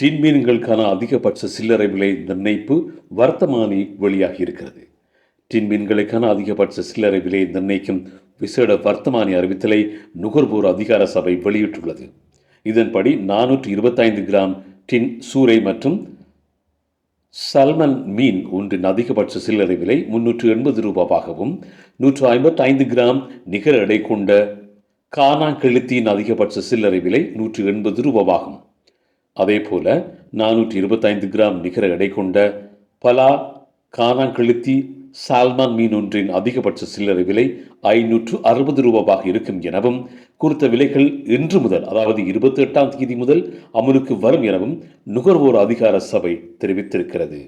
டின் மீன்களுக்கான அதிகபட்ச சில்லறை விலை நிர்ணயிப்பு வர்த்தமானி வெளியாகி இருக்கிறது. டின் மீன்களுக்கான அதிகபட்ச சில்லறை விலை நிர்ணயிக்கும் விசேட வர்த்தமானி அறிவித்தலை நுகர்வோர் அதிகார சபை வெளியிட்டுள்ளது. இதன்படி நானூற்றி இருபத்தைந்து கிராம் டின் சூறை மற்றும் சல்மன் மீன் ஒன்றின் அதிகபட்ச சில்லறை விலை முன்னூற்று எண்பது ரூபாவாகவும் நூற்று ஐம்பத்தி ஐந்து கிராம் நிகர எடை கொண்ட கானா கெளுத்தியின் அதிகபட்ச சில்லறை விலை நூற்று எண்பது ரூபாவாகும். அதேபோல நானூற்றி இருபத்தைந்து கிராம் நிகர எடை கொண்ட பலா காணாங்கெழுத்தி சால்மான் மீன் ஒன்றின் அதிகபட்ச சில்லறை விலை ஐநூற்று அறுபது ரூபாவாக இருக்கும் எனவும் குறித்த விலைகள் இன்று முதல் அதாவது இருபத்தி எட்டாம் தேதி முதல் அமலுக்கு வரும் எனவும் நுகர்வோர் அதிகார சபை தெரிவித்திருக்கிறது.